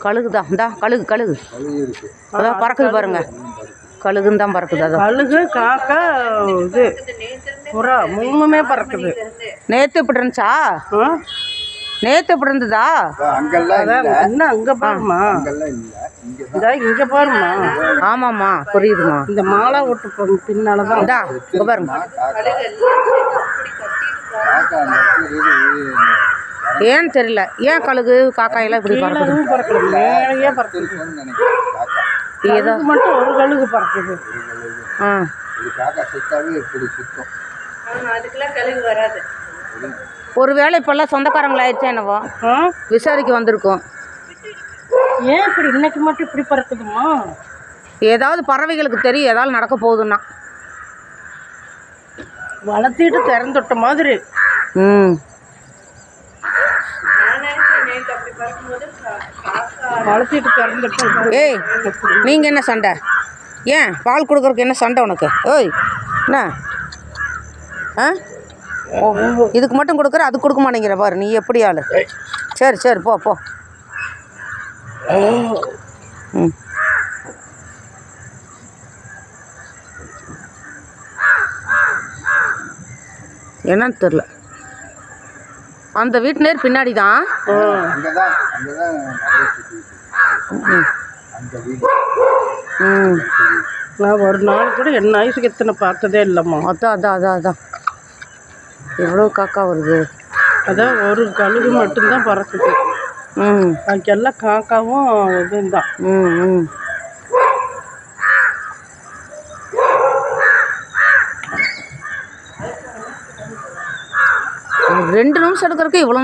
கழுகுதான் இந்தா கழுகு கழுகு. கழுகு அதான் பறக்குது பாருங்க. கழுகுன்னு தான் பறக்குது அதான் கழுகு காக்கா இது புறா மூணுமே பறக்குது. நேற்று இப்படி இருந்துச்சா? ஆ? நேற்று இப்படி இருந்ததா? என்ன அங்க பாருமா? அங்கெல்லாம் இல்லை. இங்கே தான் இதா இங்க பாருமா? ஆமாம்மா புரியுதுமா இந்த மாலை ஓட்டு ப- பின்னாலதான் இந்தா இங்கே பாருங்க. ஏன்னு தெரியல. ஏன் கழுகு காக்காயெல்லாம் இப்படி பறக்குது? பறக்குது மேலேயே பறக்குது. ஏதோ மட்டும் ஒரு கழுகு பறக்குது. ஆ. ஒருவேளை இப்போல்லாம் சொந்தக்காரங்களாயிடுச்சா என்னவோ? விசாரிக்க வந்திருக்கோம். ஏன் இப்படி இன்னைக்கு மட்டும் இப்படி பறக்குதுமா? ஏதாவது பறவைகளுக்கு தெரியும் ஏதாவது நடக்க போகுதுன்னா. வளர்த்திட்டு திறந்துட்ட மாதிரி. ம் வளர்த்திட்டு திறந்துட்ட ஏய் நீங்கள் என்ன சண்டை? ஏன்? பால் கொடுக்குறதுக்கு என்ன சண்டை உனக்கு? ஓய் என்ன? ஆ? ஓ இதுக்கு மட்டும் கொடுக்குற அதுக்கு கொடுக்க மாட்டேங்கிற பாரு நீ எப்படி ஆள்? சரி சரி போ போ. ம். என்னன்னு தெரில அந்த வீட்டு நேர் பின்னாடி தான் ம். நான் ஒரு நாள் கூட என்ன வயசுக்கு எத்தனை பார்த்ததே இல்லைம்மா. அதான் அதான் அதான் அதான். எவ்வளோ காக்கா வருது? அதான் ஒரு கழுகு மட்டும்தான் பறக்குது. ம். அதுக்கெல்லாம் காக்காவும் இதுவும் தான் ம் ம். ரெண்டு நிமிஷம் எடுக்கிறதுக்கு இவ்வளோ